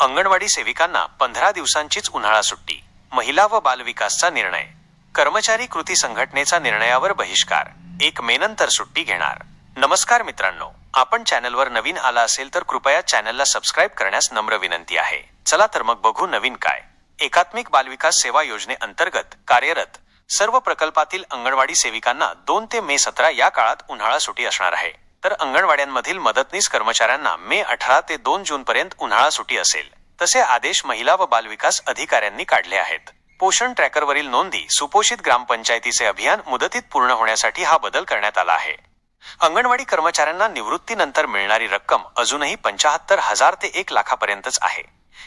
अंगणवाडी सेविकांना पंधरा दिवसांचीच उन्हाळा सुट्टी महिला व बालविकासचा निर्णय. कर्मचारी कृती संघटनेचा निर्णयावर बहिष्कार. एक मे नंतर सुट्टी घेणार. नमस्कार मित्रांनो आपण चॅनलवर नवीन आला असेल तर कृपया चॅनलला सबस्क्राईब करण्यास नम्र विनंती आहे. चला तर मग बघू नवीन काय. एकात्मिक बालविकास सेवा योजनेअंतर्गत कार्यरत सर्व प्रकल्पातील अंगणवाडी सेविकांना दोन ते मे सतरा या काळात उन्हाळा सुट्टी असणार आहे. तर अंगणवाड्यांमधील मदतनीस कर्मचाऱ्यांना मे अठरा ते दोन जून पर्यंत उन्हाळा सुटी असेल. तसे आदेश महिला व बालविकास अधिकाऱ्यांनी काढले आहेत. पोषण ट्रॅकरवरील नोंदी सुपोषित ग्रामपंचायतीचे अभियान मुदतीत पूर्ण होण्यासाठी हा बदल करण्यात आला आहे. अंगणवाडी कर्मचाऱ्यांना निवृत्तीनंतर मिळणारी रक्कम अजूनही पंचाहत्तर हजार ते एक लाखापर्यंतच आहे.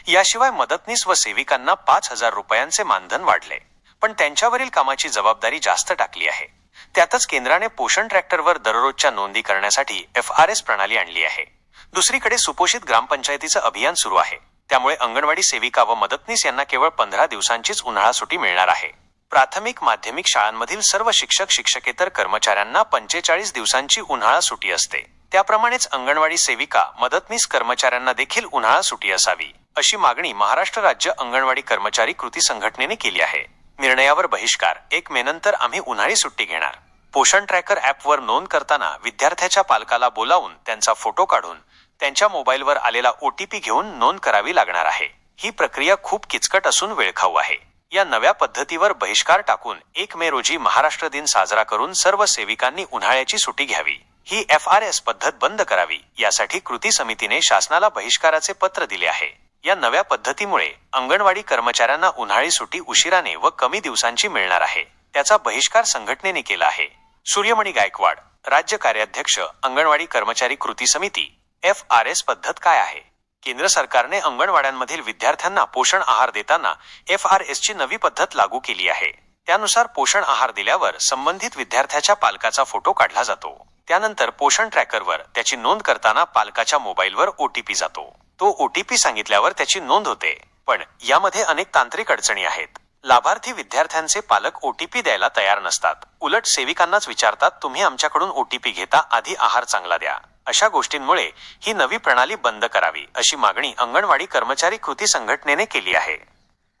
याशिवाय मदतनीस व सेविकांना पाच हजार रुपयांचे मानधन वाढले. पण त्यांच्यावरील कामाची जबाबदारी जास्त टाकली आहे. त्यातच केंद्राने पोषण ट्रॅक्टरवर दररोजच्या नोंदी करण्यासाठी एफ आर एस प्रणाली आणली आहे. दुसरीकडे सुपोषित ग्रामपंचायतीचं अभियान सुरू आहे. त्यामुळे अंगणवाडी सेविका व मदतनीस यांना केवळ पंधरा दिवसांचीच उन्हाळा सुटी मिळणार आहे. प्राथमिक माध्यमिक शाळांमधील सर्व शिक्षक शिक्षकेतर कर्मचाऱ्यांना पंचेचाळीस दिवसांची उन्हाळा सुटी असते. त्याप्रमाणेच अंगणवाडी सेविका मदतनीस कर्मचाऱ्यांना देखील उन्हाळा सुटी असावी अशी मागणी महाराष्ट्र राज्य अंगणवाडी कर्मचारी कृती संघटनेने केली आहे. निर्णयावर बहिष्कार. एक मे नंतर आम्ही उन्हाळी सुट्टी घेणार. पोषण ट्रॅकर ॲपवर नोंद करताना विद्यार्थ्याच्या पालकाला बोलावून त्यांचा फोटो काढून त्यांच्या मोबाईलवर आलेला ओ टी पी घेऊन नोंद करावी लागणार आहे. ही प्रक्रिया खूप किचकट असून वेळखाऊ आहे. या नव्या पद्धतीवर बहिष्कार टाकून एक मे रोजी महाराष्ट्र दिन साजरा करून सर्व सेविकांनी उन्हाळ्याची सुट्टी घ्यावी. ही एफ आर एस पद्धत बंद करावी. यासाठी कृती समितीने शासनाला बहिष्काराचे पत्र दिले आहे. या नव्या पद्धतीमुळे अंगणवाडी कर्मचाऱ्यांना उन्हाळी सुट्टी उशिराने व कमी दिवसांची मिळणार आहे. त्याचा बहिष्कार संघटनेने केला आहे. सूर्यमणी गायकवाड राज्य कार्याध्यक्ष अंगणवाडी कर्मचारी कृती समिती एफ आर एस पद्धत काय आहे? केंद्र सरकारने अंगणवाड्यांमधील विद्यार्थ्यांना पोषण आहार देताना एफ आर एस ची नवी पद्धत लागू केली आहे. त्यानुसार पोषण आहार दिल्यावर संबंधित विद्यार्थ्याच्या पालकाचा फोटो काढला जातो. त्यानंतर पोषण ट्रॅकरवर त्याची नोंद करताना पालकाच्या मोबाईलवर ओटीपी जातो. तो ओटीपी सांगितल्यावर त्याची नोंद होते. पण यामध्ये अनेक तांत्रिक अडचणी आहेत. लाभार्थी विद्यार्थ्यांचे पालक ओटीपी द्यायला तयार नसतात. उलट सेविकांनाच विचारतात तुम्ही आमच्याकडून ओटीपी घेता आधी आहार चांगला द्या. अशा गोष्टींमुळे ही नवी प्रणाली बंद करावी अशी मागणी अंगणवाडी कर्मचारी कृती संघटनेने केली आहे.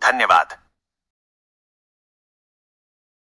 धन्यवाद.